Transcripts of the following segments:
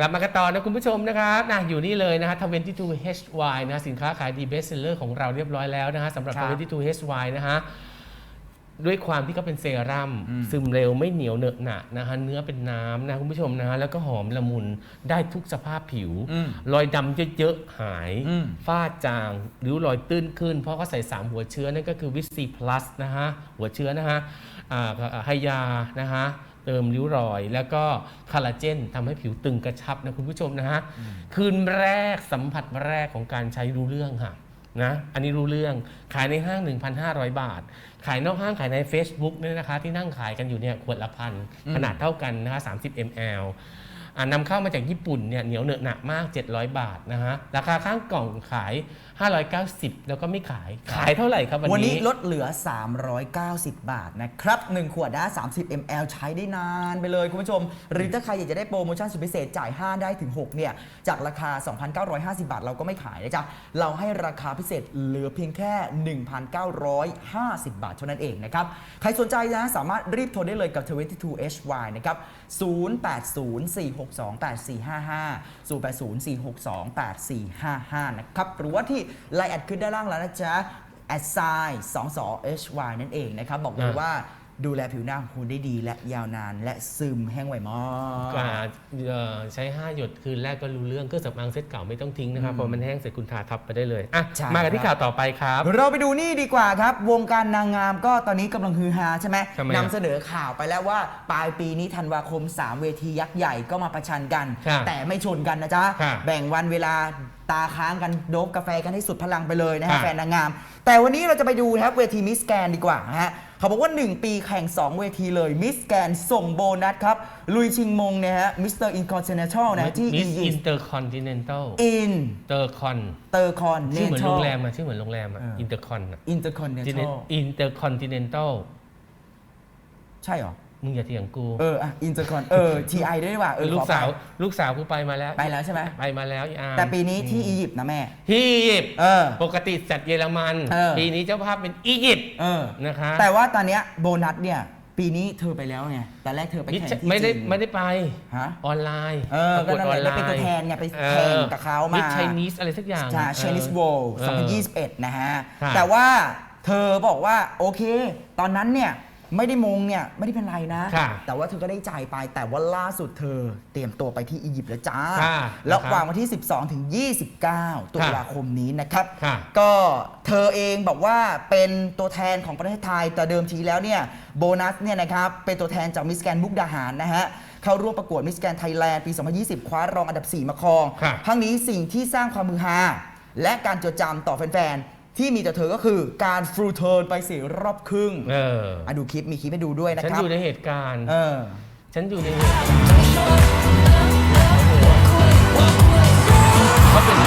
กลับมากันต่อนะคุณผู้ชมนะครับนะอยู่นี่เลยนะฮะ 22 HY นะสินค้าขายดีเบสเซอร์ของเราเรียบร้อยแล้วนะฮะสำหรับครับ 22 HY นะฮะด้วยความที่เขาเป็นเซรั่มอืมซึมเร็วไม่เหนียวเหนอะหนะนะฮะเนื้อเป็นน้ำนะคุณผู้ชมนะฮะแล้วก็หอมละมุนได้ทุกสภาพผิวอืมรอยดำเยอะๆหายอืมฝ้าจางริ้วรอยตื้นขึ้น เพราะเขาใส่ 3 หัวเชื้อนั่นก็คือวิซีพลัสนะฮะหัวเชื้อนะฮะอ่าไฮยานะฮะ เติมริ้วรอย แล้วก็คอลลาเจนทำให้ผิวตึงกระชับนะคุณผู้ชมนะฮะคืนแรกสัมผัสแรกของการใช้รู้เรื่องค่ะนะอันนี้รู้เรื่องขายในห้าง 1,500 บาท ขายนอกห้างขายใน Facebook เนี่ยนะคะ ที่นั่งขายกันอยู่เนี่ยขวดละพันอืมขนาดเท่ากันนะคะ30 ml อ่านำเข้ามาจากญี่ปุ่นเนี่ยเหนียวเหนอะหนักมาก 700 บาทนะฮะราคาข้างกล่องขาย 590 แล้วก็ไม่ขาย ขายเท่าไหร่ครับวัวันนนี้นี้ ลดเหลือ 390 บาทนะครับ 1 ขวดได้30 ml ใช้ได้นานไปเลยคุณผู้ชม หรือถ้าใครอยากจะได้โปรโมชั่นสุดพิเศษจ่าย 5 ได้ถึง 6 เนี่ย จากราคา 2,950 บาท เราก็ไม่ขายนะจ๊ะ เราให้ราคาพิเศษเหลือเพียงแค่ 1,950 บาทเท่านั้นเองนะครับ ใครสนใจนะ สามารถรีบโทรได้เลยกับ 22HY นะครับ 0804628455 0804628455 นะครับ หรือว่าที่ไลน์แอดขึ้นด้านล่างแล้วนะจ๊ะแอดไซน์22 HY นั่นเองนะครับ บอกเลยอะว่า ดูแลผิวหน้าของคุณได้ดีและยาวนานและซึมแห้งไวมากอ่าเอ่อใช้ 5 หยดคืนแรกก็รู้เรื่องเครื่องสำอางเซตเก่าไม่ต้องทิ้งนะครับอืมพอมันแห้งเสร็จคุณทาทับไปได้เลยอะใช่มากันที่ข่าวต่อไปครับ เราไปดูนี่ดีกว่าครับ วงการนางงามก็ตอนนี้กำลังฮือฮาใช่ไหมทำไมอะนำเสนอข่าวไปแล้วว่า ปลายปีนี้ธันวาคม 3 เวทียักษ์ใหญ่ก็มาประชันกันค่ะแต่ไม่ชนกันนะจ๊ะค่ะแบ่งวันเวลาตาค้างกันโดบกาแฟกันให้สุดพลังไปเลยนะฮะค่ะแฟนนางงาม แต่วันนี้เราจะไปดูนะครับเวทีมิสแกนดีกว่านะฮะ เขาบอกว่า 1 ปีแข่ง 2 เวทีเลยมิสแกนส่งโบนัสครับ ลุยชิงมงเนี่ยฮะมิสเตอร์อินคอนเทนเนลนะที่มิอีสยิอิปนต์เตอร์คอนติเนนตัลอินเตอร์คอนเตอร์คอนชื่อเหมือนโรงแรมอะชื่อเหมือนโรงแรมอะเอออิอินเตอร์คอนอะอินเตอร์คอนเนลอินเตอร์คอนติเนนตัลใช่เหรอ มึงอย่าเถียงกู เอออะอินเตอร์คอนเออทีไอด้วยดีกว่าเออลูขกอไปสาวลูกสาวกูไปมาแล้วไปแล้วใช่ไหมไปมาแล้วอีอาร์มแต่ปีนี้ที่อียิปต์นะแม่ ที่อียิปต์เออ ปกติจัดเยอรมัน เออ ปีนี้เจ้าภาพเป็นอียิปต์เออ นะคะแต่ว่าตอนเนี้ยโบนัสเนี่ย ปีนี้เธอไปแล้วไงแต่แรกเธอไปมิแข่งใช่ที่ไม่ได้จีนไม่ได้ไป ฮะ ออนไลน์เออประกวดก็นั่อนอนแหไลละน์แล้วเป็นตัวแทนไงไปแข่งกับเขามามิไชนีสอะไรสักอย่างใช่เออ Chinese Wall เออ 2021 นะฮะค่ะแต่ว่าเธอบอกว่า โอเค ตอนนั้นเนี่ย ไม่ได้มงเนี่ยไม่ได้เป็นไรนะ ค่ะแต่ว่าเธอก็ได้จ่ายไป แต่ว่าล่าสุดเธอเตรียมตัวไปที่อียิปต์แล้วจ้า ค่ะแล้วนะครับวางวันที่ 12 ถึง 29 ตุลาคมนี้นะครับ ค่ะก็เธอเองบอกว่าเป็นตัวแทนของประเทศไทย แต่เดิมทีแล้วเนี่ยโบนัสเนี่ยนะครับเป็นตัวแทนจากมิสแกนมุกดาหารนะฮะเข้าร่วมประกวดมิสแกนไทยแลนด์ปี 2020 คว้ารองอันดับ 4 มาครองค่ะทั้งนี้สิ่งที่สร้างความมือฮาและการจดจำต่อแฟนๆ ที่มีต่อเธอก็คือการฟรูเทิร์นไปสี่รอบครึ่งเอออะดูคลิปมีคลิปให้ดูด้วยนะฉันครัอบยู่ในเหตุการณ์ เออ ฉันอยู่ในเหตุการณ์เขาเป็น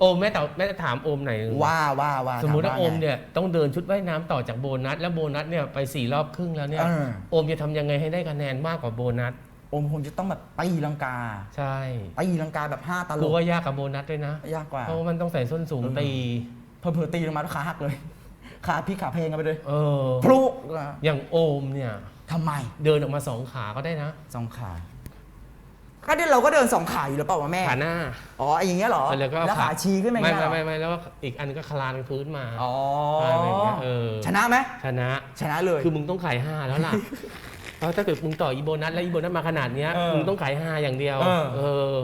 โอมแม่แต่แม่จะถามโอมหน่อยว่าว่าว่าสมมุติว่าถโอมไงเนี่ยต้องเดินชุดว่ายน้ำต่อจากโบนัส แล้วโบนัสเนี่ยไปสี่รอบครึ่งแล้วเนี่ยเออโอมจะทำยังไงให้ได้คะแนนมากกว่าโบนัสโอมคงจะต้องแบบตีลังกา ใช่ตีลังกาแบบห้าตลกูบว่ายากกับโบนัสด้วยนะยากกว่าเพราะว่ามันต้องใส่ส้นสูงเออตีเพิ่มๆตีลงมาแล้วขาหักเลยขาพลิกขาเพลงกันไปเลยเออพลุอย่างโอมเนี่ยทำไม เดินออกมาสองขาก็ได้นะสองขา ก็เดินเราก็เดินสองขาอยู่แล้วเปล่าวะแม่ขาหน้าอ๋อไอ้อย่างเงี้ยเหรอแล้วก็แล้วขาชี้ขึ้นมาอย่างไม่เงี้ยเหรไม่อไม่ไม่แล้วอีกอันก็คลานพื้นมาอ๋ออะไรอย่างเงี้ยเออชนะไหมชนะชนะเลยคือมึงต้องขายห้าแล้วล่ะเพราะถ้าเกิดมึงต่ออีโบนัสแล้วอีโบนัสมาขนาดเนี้ยเออมึงต้องขายห้าอย่างเดียว เออเออ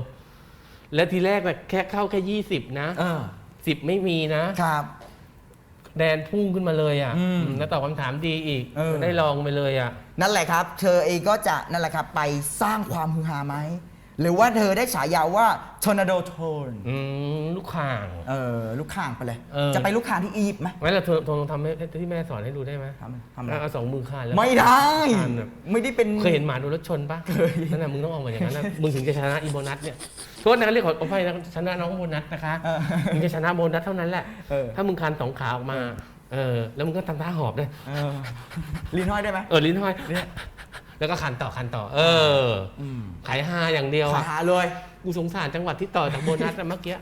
แล้วทีแรกแบบแค่เข้าแค่ยี่สิบนะเออสิบไม่มีนะครับแดนพุ่งขึ้นมาเลยอะอืมอืมแล้วตอบคำถามดีอีกเออได้ลองไปเลยอะ นั่นแหละครับ เธอเองก็จะนั่นแหละครับไปสร้างความฮือฮาไหม หรือว่าเธอได้ฉายาว่าทอร์นาโดโทนอืมลูกข่าง เออลูกข่างไปเลย เออ จะไปลูกข่างที่อียิปต์ไหมงั้นเราโทรโทรลองทำให้ที่แม่สอนให้ดูได้ไหมทำทำอะไรเอาสองมือคานแล้วไม่ได้ คานแบบไม่ได้เป็น เคยเห็นหมาโดนรถชนปะนั่นแหละมึงต้องออกมาอย่างนั้นนะมึงถึงจะชนะอีโบนัสเนี่ยโทษนะเรียกขออภัยนะชนะน้องโบนัสนะคะเออมึงจะชนะโบนัสเท่านั้นแหละ เออ ถ้ามึงคานสองขาออกมา เออ แล้วมึงก็ทำท่าหอบด้วยเออลิ้นห้อยได้ไหมเออลิ้นห้อยแล้วก็คันต่อคันต่อ เออมขายห้าอย่างเดียวขาอะหาเลย กูสงสารจังหวัดที่ต่อจากโบนัสอะเมื่อกี้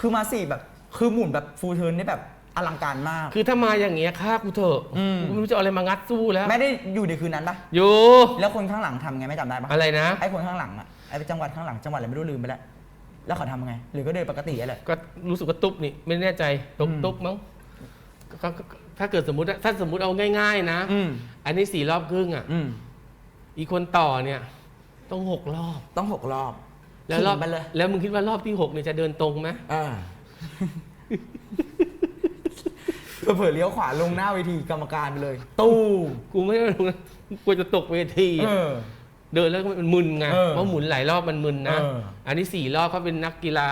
คือมาสี่แบบ คือหมุนแบบฟูลเทิร์นได้แบบอลังการมาก คือถ้ามาอย่างเงี้ยฆ่ากูเถอะอืม กูไม่รู้จะเอาอะไรมางัดสู้แล้ว ไม่ได้อยู่ในคืนนั้นปะอยู่ แล้วคนข้างหลังทำไงไม่จำได้ปะอะไรนะ ไอ้คนข้างหลังอะไอ้จังหวัดข้างหลังจังหวัดอะไรไม่รู้ลืมไปแล้ว แล้วเขาทำไง หรือก็เดินปกติอะไร ก็รู้สึกว่าตุ๊บนี่ไม่แน่ใจตุ๊บอืม ตุ๊บมั้งก็ก็ก็ถ้าเกิดสมมติถ้าสมมติเอาง่าย ๆ นะ อืมอันนี้สี่รอบครึ่งอะ อืมอีกคนต่อเนี่ย ต้องหกรอบ ต้องหกรอบแล้วรอบ ขิงไปเลยแล้วมึงคิดว่ารอบที่หกเนี่ยจะเดินตรงไหมอ่าเผื่อๆเลี้ยวขวาลงหน้าเวทีกรรมการไปเลย ตู้กูไม่รู้นะกูกลัวจะตกเวทีเออะอ เดินแล้วมันมึนไงเออเพราะหมุนหลายรอบมันมึนนะ เออ อันนี้สี่รอบเขาเป็นนักกีฬา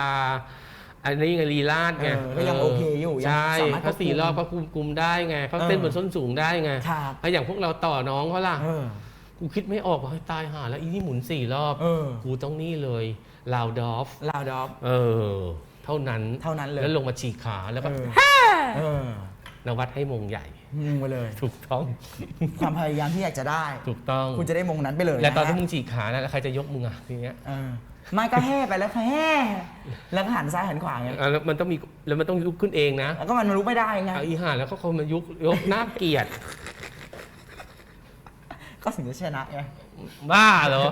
อันนี้ไงลีลาดไงเออก็ยังโอเคอยู่ยังใช่สามารถควบคุมเขาสี่รอบเขาคุมคุมได้ไงเขาเต้นเออ บนส้นสูงได้ไงครับแล้วอย่างพวกเราต่อน้องเขาล่ะ เออ กูคิดไม่ออกว่าให้ตายหาแล้วอีนี่หมุนสี่รอบ เออ กูต้องนี่เลยลาวดอฟ ลาวดอฟ เออ เท่านั้นเท่านั้นเลย แล้วลงมาฉีกขาแล้วก็ เออเออ นวัดให้มงใหญ่งงไปเลย ถูกต้อง ความพยายามที่อยากจะได้ ถูกต้อง คุณจะได้มงนั้นไปเลยแล้วตอนที่ะมึงฉีกขานะแล้วใครจะยกมึงอะทีเนี้ยเออไม่ก็แห่ไปแล้วก็แห่แล้วก็หันซ้ายหันขวาไงอะแล้วมันต้องมีแล้วมันต้องลุกขึ้นเองนะแล้วก็มันลุกไม่ได้ไงเอาอีห่าแล้วก็เขามายุกยกหน้าเกลียด ก็ถึงจะชนะไงบ้าเหรอ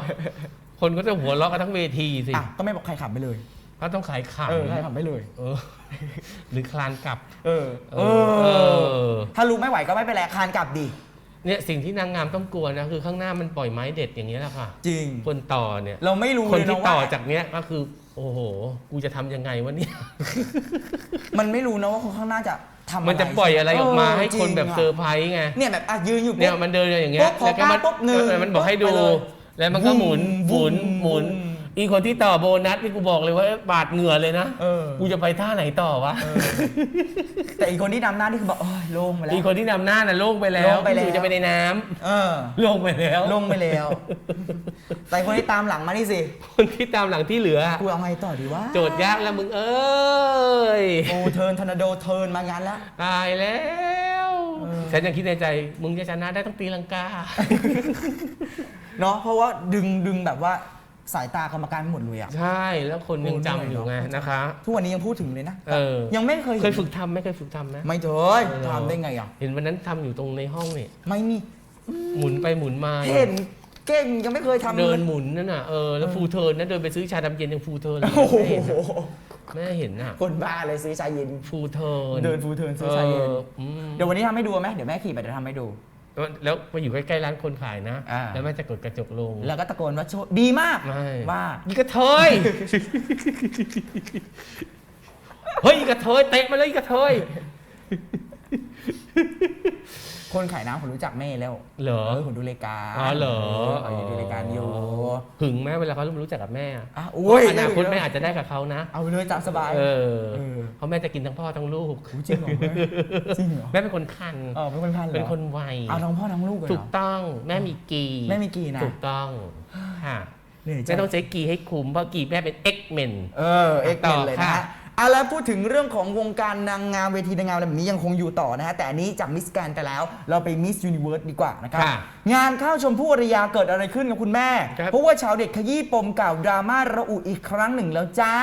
คนก็จะหัวเราะกันทั้งเวทีสิอะก็ไม่บอกใครขับไปเลย ก็ต้องขายขำเออใครขับไปเลย เออ หรือคลานกลับ เออ เออ ถ้าลุกไม่ไหวก็ไม่เป็นไรคานกลับดิเนี่ยสิ่งที่นางงามต้องกลัวนะคือข้างหน้ามันปล่อยไม้เด็ดอย่างนี้ยแหละค่ะ จริง คนต่อเนี่ย เราไม่รู้คนเลยที่นะต่อว่า จากเนี้ยก็คือ โอ้โห กูจะทำยังไงวะเนี่ย มันไม่รู้นะว่าคนข้างหน้าจะทำอะไรมันจะปล่อยอะไรออกมาให้คนแบบจริงะเซอร์ไพรส์ไง เนี่ยแบบอะยืนอยู่เนี่ยปุ๊บมันเดินอย่างเงี้ยปุ๊บพอแล้วก็มันก้าวปุ๊บหนึ่งเออมันบอกให้ดู ปุ๊บไปเลยแล้วมันก็หมุนหวุ้มุนนหมุนวุ้น อีคนที่ต่อโบนัสนี่กูบอกเลยว่าบาดเหงื่อเลยนะเออ กูจะไปท่าไหนต่อวะแต่อีกคนที่นำหน้านี่คือบอกโอ้ยโล่งไปแล้ว อีคนที่นำหน้าน่ะโล่งไปแล้วโล่งไปแล้ว พี่สุจะไปในน้ำเออโล่งไปแล้วลงไปแล้ว แต่คนที่ตามหลังมานี่สิคนที่ตามหลังที่เหลือ กูเอาไงต่อดีวะโจทย์ยากแล้วมึงเอ้ยโอ้เทิร์นทอร์นาโดเทิร์นมางานแล้วตายแล้ว เออ ฉันยังคิดในใจ มึงจะชนะได้ต้องตีลังกา เนาะเพราะว่าดึงดึงแบบว่า สายตากรรมการหมดเลยอะใช่แล้วคนยังจำอยู่ไงนะคะ ทุกวันนี้ยังพูดถึงเลยนะ เออ ยังไม่เคยเคยฝึกทำไหมเคยฝึกทำไหมไม่เคยเออ ทำได้ไงอะ เห็นวันนั้นทำอยู่ตรงในห้องนี่ไม่มีหมุนไปหมุนมาเห็นเก่งยังไม่เคยทำเดินลยหมุนนั่นน่ะเออแล้วฟูลเทิร์นนะเดินไปซื้อชาดำเย็นยังฟูลเทิร์นเลยโอ้โหแม่เห็นน่ะคนบ้าเลยซื้อชาเย็นฟูลเทิร์นเดินฟูลเทิร์นซื้อชาเย็น อออืม เดี๋ยววันนี้ทำให้ดูไหมเดี๋ยวแม่ขี่ไปเดี๋ยวทำให้ดู แล้วมาอยู่ใกล้ๆร้านคนขายนะ อ่า แล้วแม่จะกดกระจกลงแล้วก็ตะโกนว่าโชว์ดีมากไม่ว่า อีกระเทย เฮ้ยอีกระเทยเตะมาเลยอีกระเทย คนขายน้ำผมรู้จักแม่แล้วเหรอเออผมดูรายการอ๋อเหรอเออดูรายการอยู่หึงไหมเวลาเขารู้จักกับแม่อะอะโอ้ยอนาคตแม่อาจจะได้กับเขานะ เอาไปเลยตามสบาย เออเออ เพราะแม่จะกินทั้งพ่อทั้งลูกโอ้จริงเหรอแม่จริงเหรอแม่เป็นคนคัน เออเป็นคนพันเหรอเป็นคนไว เอาทั้งพ่อทั้งลูกเลยเหถูรกอ ต้องแม่มีกีแม่มีกี่นะ ถูกต้องค่ะเหนื่อยใจแม่ต้องใช้กีให้คุ้มเพราะกีแม่เป็น X-Men เออเอ็กต่เมอนเลยนะค่ะฮะ เอาแล้วพูดถึงเรื่องของวงการนางงามเวทีนางงามอะไรแบบนี้ยังคงอยู่ต่อนะฮะแต่อันนี้จากมิสแกนไปแล้ว เราไปมิสยูนิเวิร์สดีกว่านะครับค่ะงานข้าวชมพู่อารยาเกิดอะไรขึ้นกับคุณแม่ ครับ เพราะว่าชาวเด็กขยี้ปมเก่าดราม่าระอุอีกครั้งหนึ่งแล้วจ้า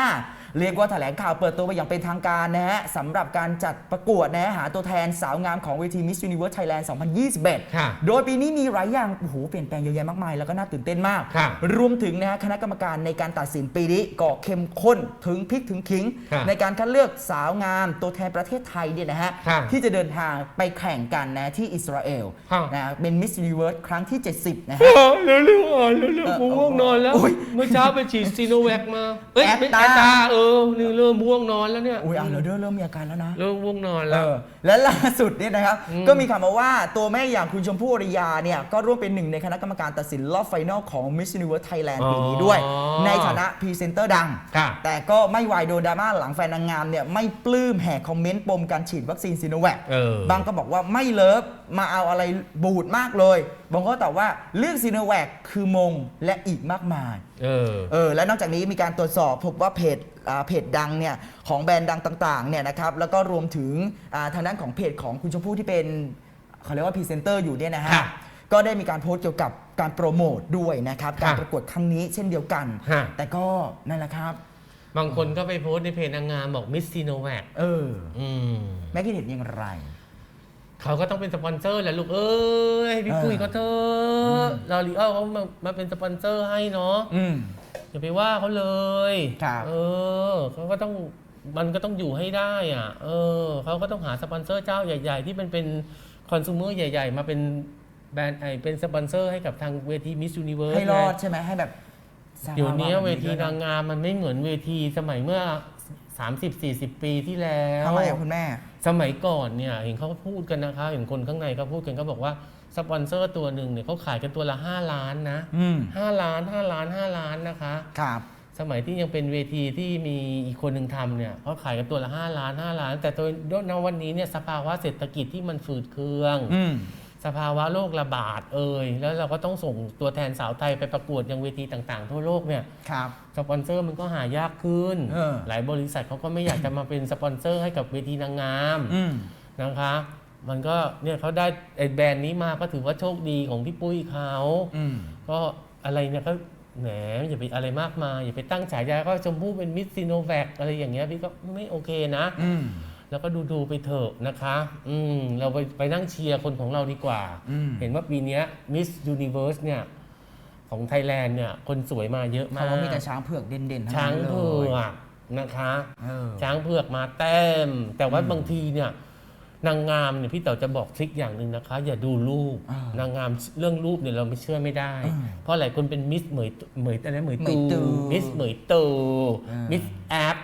เรียกว่าแถลงข่าวเปิดตัวไปอย่างเป็นทางการนะฮะสำหรับการจัดประกวดนะฮะหาตัวแทนสาวงามของเวที Miss Universe Thailand 2021ค่ะโดยปีนี้มีหลายอย่างโอ้โหเปลี่ยนแปลงเยอะแยะมากมายแล้วก็น่าตื่นเต้นมาก ค่ะรวมถึงนะฮะคณะกรรมการในการตัดสินปีนี้ก็เข้มข้นถึงพริกถึงขิง ค่ะในการคัดเลือกสาวงามตัวแทนประเทศไทยเนี่ยนะฮะค่ะที่จะเดินทางไปแข่งกันนะที่อิสราเอลค่ะ นะเป็น Miss Universe ครั้งที่ 70 นะฮะ เร็วเร็วๆอ่อนเร็วเร็วเออๆกูง่วงนอนแล้วโอ้ยเมื่อเช้าไปฉีดซีโนแวคมา เอ้ยแอตไม่ตาแอตตาเออนี่เริ่มง่วงนอนแล้วเนี่ยอุ้ยเอาแล้วเด้อเริ่มมีอาการแล้วนะ เริ่มง่วงนอนเอแล้วอและล่าสุดเนี่ยนะครับ อืมก็มีข่าวมาว่าตัวแม่อย่างคุณชมพู่อริยาเนี่ย ก็ร่วมเป็นหนึ่งในคณะกรรมการตัดสินรอบไฟนอลของ Miss Universe Thailand ปีนี้ด้วย อ๋อ ในฐานะพรีเซนเตอร์ดัง ค่ะ แต่ก็ไม่วายโดนดราม่าหลังแฟนนางงามเนี่ย ไม่ปลื้มแห่คอมเมนต์ปมการฉีดวัคซีนซีโนแวคเออ บางก็บอกว่าไม่เลิฟมาเอาอะไรบูดมากเลย บางก็ตอบว่าเรื่องซีโนแวคคือมงและอีกมากมาย เออ เออและนอกจากนี้มีการตรวจสอบพบว่าเพจอ่าเพจดังเนี่ยของแบรนด์ดังต่างๆเนี่ยนะครับแล้วก็รวมถึงอ่าทางด้านของเพจของคุณชมพู่ที่เป็นเขาเรียกว่าพรีเซนเตอร์อยู่เนี่ยนะฮะค่ะก็ได้มีการโพสต์เกี่ยวกับการโปรโมทด้วยนะครับการค่ะประกวดครั้งนี้เช่นเดียวกันฮะแต่ก็นั่นแหละครับ บางคนก็ไปโพสต์ในเพจนางงามบอกมิสซีโนแวคเออ อืม แม่คิดเห็นอย่างไร เขาก็ต้องเป็นสปอนเซอร์แหละลูกเอ้ยให้พี่เออปุ้ยเขาเถอะลอรีเอลเขามามาเป็นสปอนเซอร์ให้เนาะอืม อย่าไปว่าเขาเลยครับเออเขาก็ต้องมันก็ต้องอยู่ให้ได้อะ เออเขาก็ต้องหาสปอนเซอร์เจ้าใหญ่ ๆ ที่มันเป็นคอน sumer ใหญ่ ๆ มาเป็นแบรนด์ไอเป็นสปอนเซอร์ให้กับทางเวที Miss Universe ให้รอดไงใช่ไหมให้แบบสร้างเดี๋ยวนี้ภาพเวทีแบบนางงามมันไม่เหมือนเวทีสมัยเมื่อ 30-40 ปีที่แล้วทำไมอะคุณแม่ สมัยก่อนเนี่ยเห็นเขาก็พูดกันนะคะ เห็นคนข้างในเขาพูดกันก็บอกว่าสปอนเซอร์ตัวหนึ่งเนี่ยเขาขายกันตัวละ 5 ล้านนะอืม5ล้าน5ล้าน5ล้านนะคะ ครับ สมัยที่ยังเป็นเวทีที่มีอีกคนหนึ่งทำเนี่ยเขาขายกันตัวละ 5 ล้าน 5 ล้าน แต่ตัวณวันนี้เนี่ยสภาวะเศรษฐกิจที่มันฝืดเคือง อืม สภาวะโรคระบาดเอ่ยแล้วเราก็ต้องส่งตัวแทนสาวไทยไปประกวดยังเวทีต่างๆ ทั่วโลกเนี่ยครับสปอนเซอร์มันก็หายากขึ้น เออ หลายบริษัทเขาก็ไม่อยากจะมาเป็นสปอนเซอร์ให้กับเวทีนางงามอืม นะคะ มันก็เนี่ยเขาได้ไอ้แบรนด์นี้มาก็ถือว่าโชคดีของพี่ปุ้ยเขาอืม ก็อะไรเนี่ยก็แหมอย่าไปอะไรมากมายอย่าไปตั้งฉายาก็ชมพู่เป็นมิสซิโนแวคอะไรอย่างเงี้ยพี่ก็ไม่โอเคนะ อืม แล้วก็ดูดูๆไปเถอะนะคะ อืมเราไปไปนั่งเชียร์คนของเราดีกว่า อืม เห็นว่าปีเนี้มิสยูนิเวิร์สเนี่ย ของไทยแลนด์เนี่ย คนสวยมาเยอะมาเขากว่ามีแต่ช้างเผือกเด่นๆทั้งช้างนั้นเลเผืยอกนะคะ เออ ช้างเผือกมาแต้ม แต่ว่าอืมบางทีเนี่ย นางงามเนี่ยพี่เต๋อจะบอกทริคอย่างหนึ่งนะคะ อย่าดูรูป อ่านางงามเรื่องรูปเนี่ยเราไม่เชื่อไม่ได้อืมเพราะหลายคนเป็นมิสเหมยเหมยอะไรเหมยเหมยตูตูมิสเหมยตูอ่ามิ มิสแอปเออ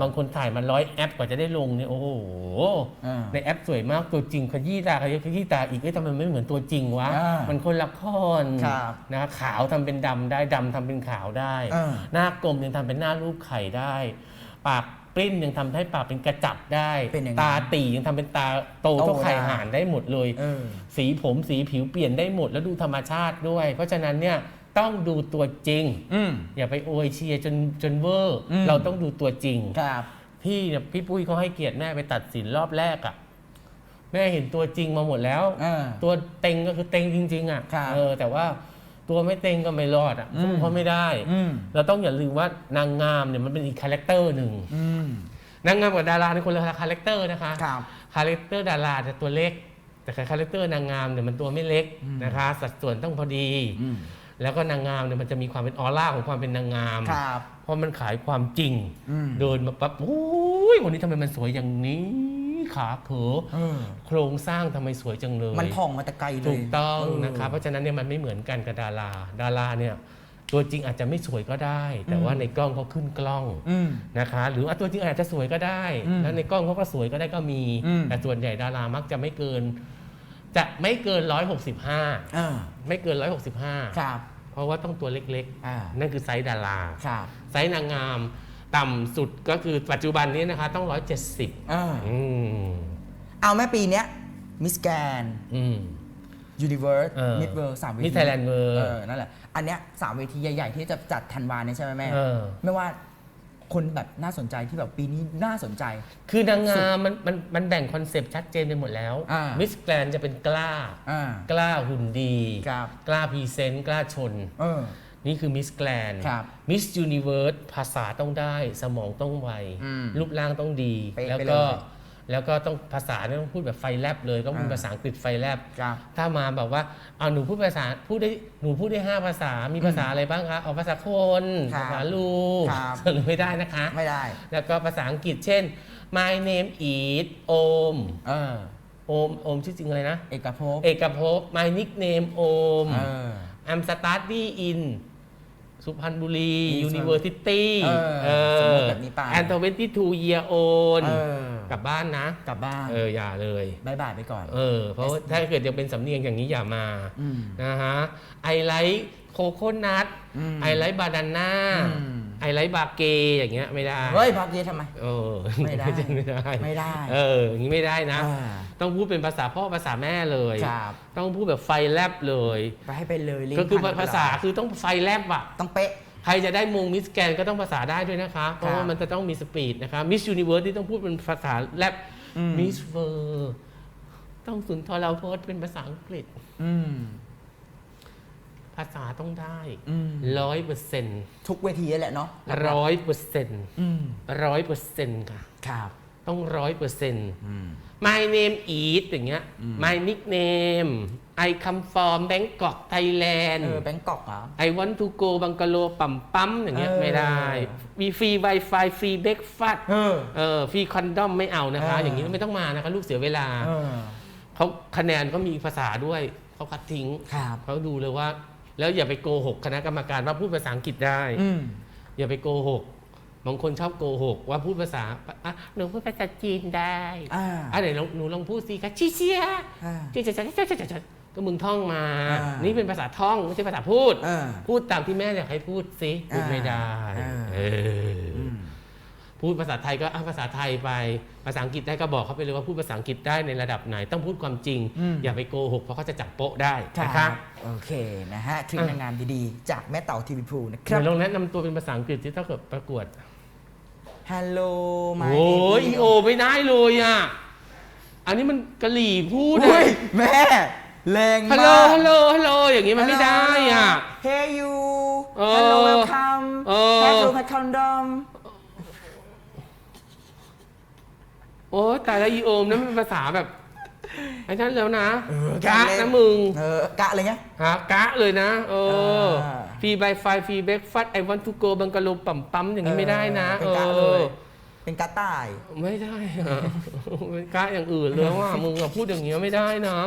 บางคนถ่ายมาร้อยแอปกว่าจะได้ลงเนี่ยโอ้โหเออในแอปสวยมากตัวจริงขยี้ตาขยี้ขยี้ตาอีกเอ้ยทำไมไม่เหมือนตัวจริงวะอ่ามัมันคนละครครับนะขาวทำเป็นดำได้ดำทำเป็นขาวได้เออหน้ากลมยังทำเป็นหน้ารูปไข่ได้ ปากปริ้นยังทำให้ปากเป็นกระจับได้เป็นอย่างนั้นตาตียังทำเป็นตาโตโตเท่าไข่ได้ห่านได้หมดเลยเออสีผมสีผิวเปลี่ยนได้หมดแล้วดูธรรมชาติด้วย เพราะฉะนั้นเนี่ย ต้องดูตัวจริง อืม อย่าไปโอยเชียร์จนจนเวอร์ อืม เราต้องดูตัวจริง ครับ พี่เนี่ยพี่ปุ้ยเขาให้เกียรติแม่ไปตัดสินรอบแรกอะ่ะ แม่เห็นตัวจริงมาหมดแล้ว เออตัวเต็งก็คือเต็งจริง ๆอะครั่ะบเออ แต่ว่าตัวไม่เต็งก็ไม่รอดอะ่ะอืม สู้เขาไม่ได้ อืม เราต้องอย่าลืมว่านางงามเนี่ยมันเป็นอีกคาแรคเตอร์หนึ่งอืม นางงามกับดาราในคนละคาแรคเตอร์นะคะครับ คาแรคเตอร์ดาราจะตัวเล็ก แต่คาแรคเตอร์นางงามเนี่ยมันตัวไม่เล็กอืมนะคะ สัดส่วนต้องพอดี อืม แล้วก็นางงามเนี่ยมันจะมีความเป็นออร่าของความเป็นนางงาม ครับ เพราะมันขายความจริง อืม เดินมาปั๊บโอ้ยวันนี้ทำไมมันสวยอย่างนี้ขาเขอเออ โครงสร้างทำไมสวยจังเลย มันผ่องมาแต่ไกลเลยถูกต้องเนะครับ เพราะฉะนั้นเนี่ยมันไม่เหมือนกันกับดารา ดาราเนี่ยตัวจริงอาจจะไม่สวยก็ได้ แต่ว่าในกล้องเขาขึ้นกล้องอืม นะคะ หรือว่าตัวจริงอาจจะสวยก็ได้ อืมแล้วในกล้องเขาก็สวยก็ได้ก็มี อืม แต่ส่วนใหญ่ดารามักจะไม่เกิน จะไม่เกิน 165 เออไม่เกินครับ165 เพราะว่าต้องตัวเล็กอ่าๆ นั่นคือไซส์ดารา ครับไซส์นางงาม ต่ำสุดก็คือปัจจุบันนี้นะคะต้อง 170 เอออืม เอาแม่ปีเนี้ยมิสแกนอืม ยูนิเวิร์สเออมิดเวิร์สามเวที Miss Thailand World เออนั่นแหละ อันเนี้ยสามเวทีใหญ่ ๆ ที่จะจัดธันวาเนี่ยใช่ไหมแม่ เออ ไม่ว่า คนแบบน่าสนใจที่แบบปีนี้น่าสนใจ คือนางงามมันมันมันแบ่งคอนเซปต์ชัดเจนไปหมดแล้วอ่ามิมิสแกรนจะเป็นกล้า อ่ากล้าหุ่นดี ครับ กล้าพรีเซนต์กล้าชน เออ นี่คือมิสแกรนครับมิสยูนิเวิร์สภาษาต้องได้ สมองต้องไว อืมรูปร่างต้องดี เป๊ะแล้วไปก็เลย แล้วก็ต้องภาษาเนี่ยต้องพูดแบบไฟแลบเลยต้องเป็นอ่าภาษาอังกฤษไฟแลบครับถ้ามาแบบว่าเอาหนูพูดภาษาพูดได้หนูพูดได้ห้าภาษามีภาษาอะไรบ้างคะเอาภาษาคนครับ ภาษาลูกครับหรือไม่ได้นะคะ ไม่ได้ แล้วก็ภาษาอังกฤษเช่น my name is โอมเออ โอมโอมชื่อจริงอะไรนะ เอกภพเอกภพ my nickname โอม เออ I'm study in สุพรรณบุรี มี University เออสมมุติแบบนี้ไป and 22 year old เออ กลับบ้านนะกลับบ้านเอออย่าเลยบายบายไปก่อน เออ เพราะว่าถ้าเกิดยังเป็นสำเนียงอย่างนี้อย่ามาอืมนะฮะ I like coconut อืม I like banana อืม I like บาเกอย่างเงี้ยไม่ได้เฮ้ยพักเดียวทำไมเออไม่ได้ไม่ได้ไม่ได้ เอออย่างนี้ไม่ได้นะอ่าต้องพูดเป็นภาษาพ่อภาษาแม่เลยครับต้องพูดแบบไฟแลบเลยไปให้ไปเลยลิ้นก็คือพันภาษาคือต้องไฟแลบอะต้องเป๊ะ ใครจะได้มงมิสแกนก็ต้องภาษาได้ด้วยนะคะ เพราะว่ามันจะต้องมีสปีดนะคะมิสยูนิเวิร์สที่ต้องพูดเป็นภาษาแลบอืมมิสเวอร์ต้องสุนทรเราโพสเป็นภาษาอังกฤษอืมภาษาต้องได้อืมร้อยเปอร์เซ็นต์ทุกเวทีแหละเนาะร้อยเปอร์เซ็นต์อืมร้อยเปอร์เซ็นต์ค่ะ ครับ ต้องร้อยเปอร์เซ็นต์อืม My name is อย่างเงี้ย My nickname I come from Bangkok Thailand เออแบงกอกเหรอ I want to go บังกะโลปั๊มปั๊มอย่างเงี้ยเออ ไม่ได้ มีฟรี Wi-Fi ฟรีเบรกฟาสเออ เออฟรีคอนดอมไม่เอานะคะ เออออ ย่างนี้ไม่ต้องมานะคะ ลูกเสียเวลา เออเขาคะแนนเขามีภาษาด้วย เขาคัดทิ้ง ครับ เขาดูเลยว่า แล้วอย่าไปโกหกคณะกรรมการว่าพูดภาษาอังกฤษได้ อืม อย่าไปโกหก บางคนชอบโกหก ว่าพูดภาษาอะหนูพูดภาษาจีนได้อ่าอะไหนลองหนูลองพูดสิคะชิเชียอ่าเจ๊เจ๊เจ๊เจ๊เจ๊เจ๊ก็มึงท่องมา อ่านี่นี่เป็นภาษาท่องไม่ใช่ภาษาพูดเออพูดตามที่แม่อยากให้พูดสิพูดไม่ได้อ่า เอออ อืม พูดภาษาไทยก็อะภาษาไทยไป ภาษาอังกฤษได้ก็บอกเขาไปเลยว่าพูดภาษาอังกฤษได้ในระดับไหน ต้องพูดความจริง อืม อย่าไปโกหกเพราะเขาจะจับโป๊ะได้คนะรัคะบโอเคนะฮะคลิปอะนางงามดีๆ จากแม่เต่าทีวีพูนะคเดี๋รับยวลองแนะนำตัวเป็นภาษาอังกฤษที่ถ้าเกิดประกวด Hello my โอ้ย baby อีโอไม่ได้เลยอะ อันนี้มันกะหรี่พูดอุ้อะยแม่แรงฮัลมากโหลฮัลโหลฮัลโหลอย่างนี้มันไม่ได้อะ Hey you เออ Hello welcome เออ Hello my condom โอ้ตายแล้วอีโอมนั่นมันเป็นภาษาแบบไอ้นั่นแล้วนะเออกะเล่นะมึงเออกะอะไรเงี้ยฮะกะเลยนะ เออเออ ฟรีบายไฟฟรีเบรกฟัดไอวันทูโกบังกะโลปั๊มปั๊มอย่างนี้ไม่ได้นะเป็เอนกะเลอยเป็นกะต่าย ไม่ได้อะเป็นกะอย่างอื่นเลยว่ามึงอะพูดอย่างเงี้ยไม่ได้นะ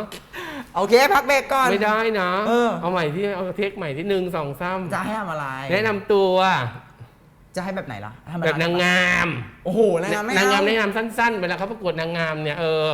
โอเค พักเบรกก่อน ไม่ได้นะเออ เอาใหม่ที่เอาเทคใหม่ที่หนึ่งสองสามจะให้ทำอะไร แนะนำตัวจะให้แบบไหนล่ะทำอะไรแบบนางงาม โอ้โหนางงามไม่นางงามเอแนะนำสั้นๆเวลาเขาประกวดนางงามเนี่ยเออ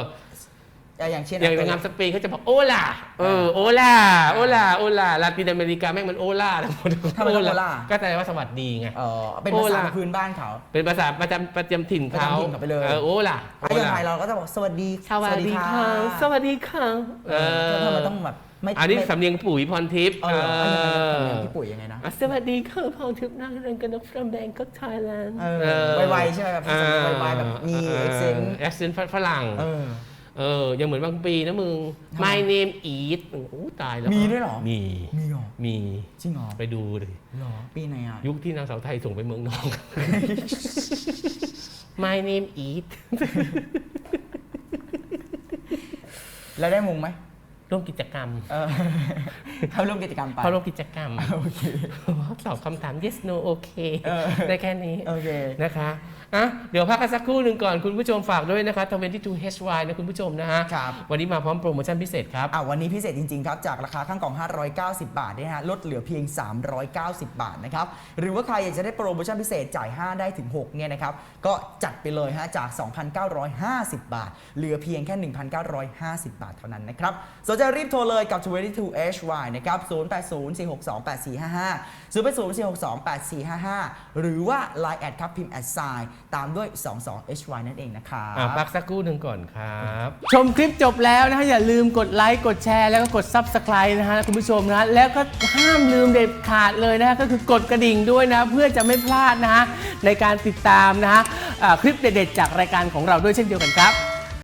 อย่างเช่นอย่างนางงามสเปนเขาจะบอกโอล่าเออโอล่าโอล่าโอล่าลาตินอเมริกาแม่งมันโอล่าทั้งหมดทำไมต้องโอล่าก็แปลว่าสวัสดีไงเออเป็นภาโอษาล่ะพื้นบ้านเขา เป็นภาษาประจำประจำถิ่นเขาประจำถิ่นเขาไปเลยเออโอล่าถ้าอย่างไทยเราก็จะบอกสวัสดีสวัสดีค่ะสวัสดีค่ะเออทำไมต้องแบบไม่อันนี้ไม่สำเนียงปุ๋ยพรทิพย์เออเอายังไงนะเออทำเนียงพี่ปุ๋ยยังไงนะอะสวัสดีค่ะพรทิพย์นักเรียนกันนัก from Bangkok Thailand เออไวๆใช่ไหมแบบภาษาไวๆแบบมี accent แอคเซนต์ฝรั่ง เออเออ ยังเหมือนบางปีนะมึงทำไม My name is โอ้โหตายแล้วมีด้วยเหรอ มีมีเหรอมีจริงเหรอไปดูดิเหรอปีไหนอะยุคที่นางสาวไทยส่งไปเมืองนอก My name is แล้วได้มุงไหม ร่วมกิจกรรมเออเข้าร่วมกิจกรรมไปเข้าร่วมกิจกรรมโอเคตอบคำถาม yes no okay เออได้แค่นี้โอเคนะคะอะเดี๋ยวพักกันสักครู่หนึ่งก่อนคุณผู้ชมฝากด้วยนะคะ22 HY นะคุณผู้ชมนะฮะครับวันนี้มาพร้อมโปรโมชั่นพิเศษครับอะวันนี้พิเศษจริง ๆ ครับ จากราคาข้างกล่อง 590 บาทเนี่ยนะฮะลดเหลือเพียง 390 บาทนะครับหรือว่าใครอยากจะได้โปรโมชั่นพิเศษจ่าย 5 ได้ถึง6เนี่ยนะครับก็จัดไปเลยฮะจาก 2,950 บาท เหลือเพียงแค่ 1,950 บาทเท่านั้นนะครับสนใจรีบโทรเลยกับ 22HY นะครับ 0804628455 0804628455 หรือว่า Line แอดครับพิมพ์แอดไซน์ตามด้วย 22HY นั่นเองนะครับ อะพักสักครู่หนึ่งก่อนครับ ชมคลิปจบแล้วนะฮะอย่าลืมกดไลค์กดแชร์แล้วก็กด Subscribe นะฮะคุณผู้ชมนะฮะแล้วก็ห้ามลืมเด็ดขาดเลยนะฮะก็คือกดกระดิ่งด้วยนะ เพื่อจะไม่พลาดนะฮะในการติดตามนะฮะอ่าคลิปเด็ดๆจากรายการของเราด้วยเช่นเดียวกันครับ